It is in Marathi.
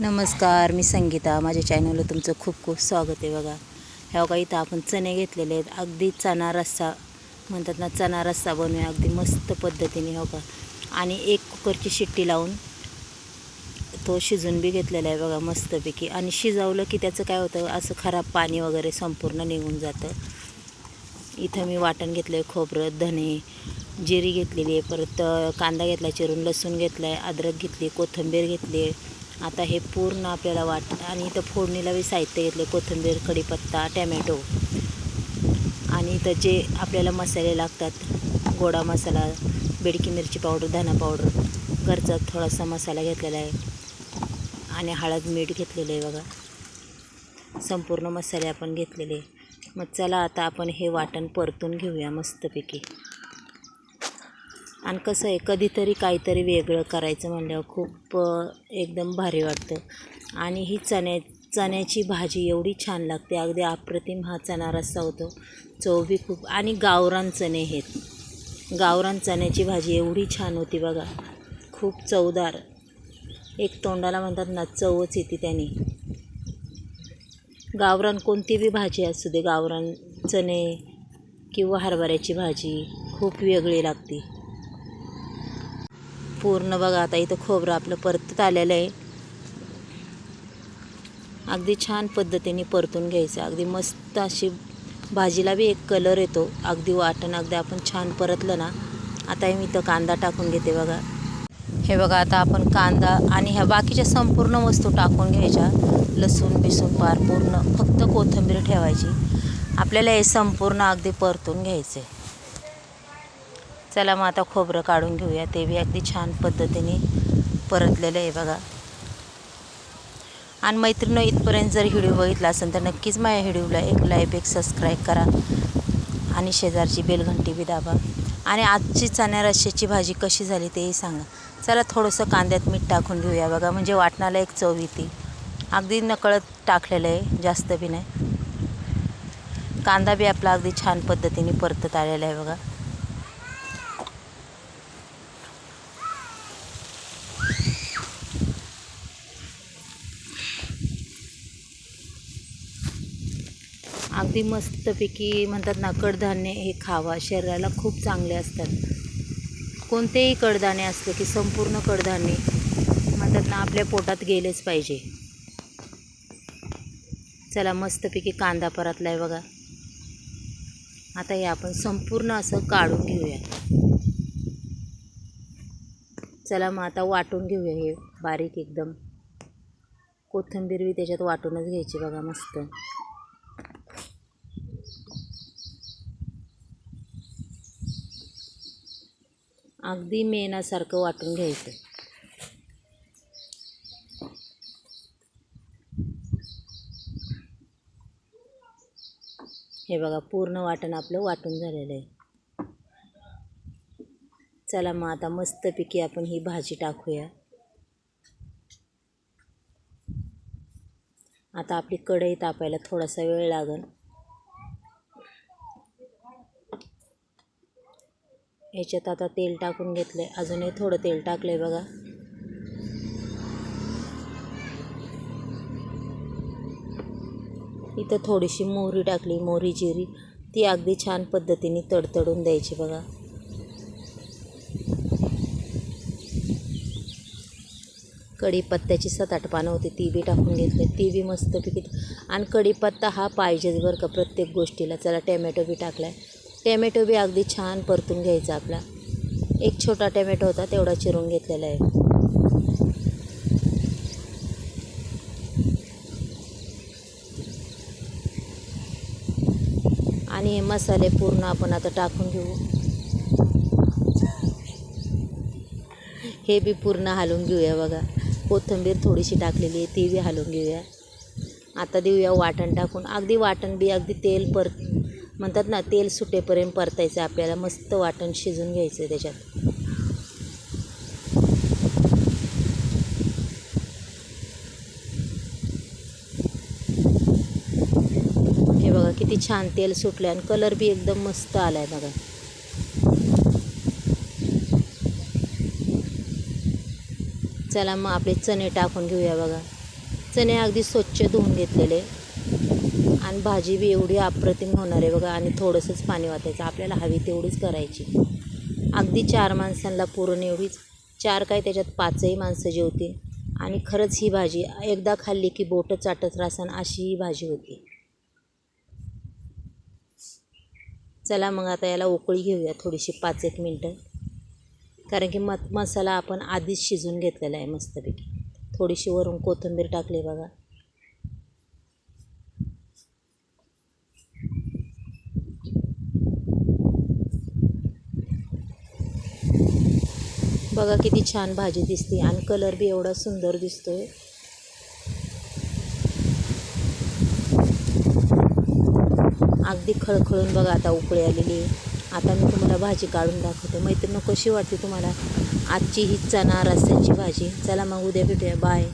नमस्कार मी संगीता. माझ्या चॅनलला तुमचं खूप खूप स्वागत आहे बघा. हो ह्या बघा इथं आपण चणे घेतलेले आहेत. अगदी चणा रस्सा म्हणतात ना चणा रस्सा बनवूया. अगदी मस्त पद्धतीने हो का. आणि एक कुकरची शिट्टी लावून तो शिजून बी घेतलेला आहे बघा मस्तपैकी. आणि शिजवलं की त्याचं काय होतं असं खराब पाणी वगैरे संपूर्ण निघून जातं. इथं मी वाटण घेतलं आहे खोबरं धने जिरी घेतलेली आहे. परत कांदा घेतला चिरून लसूण घेतला आहे अद्रक घेतली कोथिंबीर घेतली आहे. आता हे पूर्ण आपल्याला वाट आणि इथं फोडणीला बी साहित्य घेतले कोथिंबीर कढीपत्ता टॅमॅटो. आणि इथं जे आपल्याला मसाले लागतात गोडा मसाला बेडकी मिरची पावडर धना पावडर घरचा थोडासा मसाला घेतलेला आहे. आणि हळद मीठ घेतलेलं आहे बघा. संपूर्ण मसाले आपण घेतलेले. मग चला आता आपण हे वाटण परतून घेऊया मस्तपैकी. आणि कसं आहे कधीतरी काहीतरी वेगळं करायचं म्हणल्यावर खूप एकदम भारी वाटतं. आणि ही चण्या चण्याची भाजी एवढी छान लागते. अगदी अप्रतिम हा चणा रस्सा होतो. चव बी खूप आणि गावरान चणे आहेत. गावरान चण्याची भाजी एवढी छान होती बघा. खूप चवदार. एक तोंडाला म्हणतात ना चवच येते त्याने. गावरान कोणती बी भाजी असू दे गावरान चणे किंवा हरभऱ्याची भाजी खूप वेगळी लागते. पूर्ण बघा आता इथं खोबरं आपलं परतत आलेलं आहे. अगदी छान पद्धतीने परतून घ्यायचं. अगदी मस्त अशी भाजीला बी एक कलर येतो. अगदी वाटण अगदी आपण छान परतलं ना आता मी इथं कांदा टाकून घेते बघा. हे बघा आता आपण कांदा आणि ह्या बाकीच्या संपूर्ण वस्तू टाकून घ्यायच्या. लसूण बिसून पार पूर्ण फक्त कोथिंबीर ठेवायची. आपल्याला हे संपूर्ण अगदी परतून घ्यायचं आहे चला मग आता खोबरं काढून घेऊया. ते बी अगदी छान पद्धतीने परतलेलं आहे बघा. आणि मैत्रिणी इथपर्यंत जर व्हिडिओ बघितला असेल तर नक्कीच माझ्या व्हिडिओला एक लाईक एक सबस्क्राईब करा. आणि शेजारची बेलघंटी बी दाबा. आणि आजची चण्या रश्श्याची भाजी कशी झाली तेही सांगा. चला थोडंसं कांद्यात मीठ टाकून घेऊया बघा. म्हणजे वाटणाला एक चव येते. अगदी नकळत टाकलेलं आहे जास्त बी नाही. कांदा बी आपला अगदी छान पद्धतीने परतत आलेला आहे बघा. अगदी मस्तपैकी म्हणतात ना कडधान्य हे खावा. शरीराला खूप चांगले असतात. कोणतेही कडधान्य असलं की संपूर्ण कडधान्य म्हणतात ना आपल्या पोटात गेलेच पाहिजे. चला मस्तपैकी कांदा परतला आहे बघा. आता हे आपण संपूर्ण असं काढून घेऊया. चला मग आता वाटून घेऊया हे बारीक एकदम. कोथिंबीर बी त्याच्यात वाटूनच घ्यायची बघा मस्त. अगदी मेणासारखं वाटून घ्यायचं. हे बघा पूर्ण वाटण आपलं वाटून झालेलं आहे. चला मग आता मस्तपैकी आपण ही भाजी टाकूया. आता आपली कढई तापायला थोडासा वेळ लागेल याच्यात आता तेल टाकून घेतलं आहे अजूनही थोडं तेल टाकलं आहे बघा. इथं थोडीशी मोहरी टाकली मोहरी जिरी. ती अगदी छान पद्धतीने तडतडून द्यायची बघा. कढीपत्त्याची सात आठ पानं होती ती बी टाकून घेतली. ती बी मस्तपैकी. आणि कढीपत्ता हा पाहिजेच बरं का प्रत्येक गोष्टीला. चला टॅमॅटो बी टाकला आहे टॅमॅटो बी अगदी छान परतून घ्यायचा आपला. एक छोटा टॅमॅटो होता तेवढा चिरून घेतलेला आहे. आणि हे मसाले पूर्ण आपण आता टाकून घेऊ. हे बी पूर्ण हलवून घेऊया बघा. कोथिंबीर थोडीशी टाकलेली आहे ती बी हलवून घेऊया. आता देऊया वाटण टाकून. अगदी वाटण बी अगदी तेल पर म्हणतात ना तेल सुटेपर्यंत परतायचं आपल्याला मस्त वाटण शिजून घ्यायचं आहे त्याच्यात. हे बघा किती छान तेल सुटलं आणि कलर बी एकदम मस्त आला आहे बघा. चला मग आपले चणे टाकून घेऊया बघा. चणे अगदी स्वच्छ धुवून घेतलेले. आणि भाजी बी एवढी अप्रतिम होणार आहे बघा आणि थोडंसंच पाणी वाचायचं. आपल्याला हवी तेवढीच करायची. अगदी चार माणसांना पुरण एवढीच. चार काय त्याच्यात पाचही माणसं जेवतील. आणि खरंच ही भाजी एकदा खाल्ली की बोटं चाटत रासन अशी ही भाजी होती. चला मग आता याला उकळी घेऊया थोडीशी पाच एक मिनटं. कारण की मत मसाला आपण आधीच शिजून घेतलेला आहे मस्तपैकी. थोडीशी वरून कोथिंबीर टाकली बघा. बघा किती छान भाजी दिसते आणि कलर बी एवढा सुंदर दिसतोय. अगदी खळखळून बघा आता उकळी आलेली. आता मी तुम्हाला भाजी काढून दाखवते. मैत्रिणी कशी वाटते तुम्हाला? आजची ही चणा रस्त्याची भाजी. चला मग उद्या भेटूया. बाय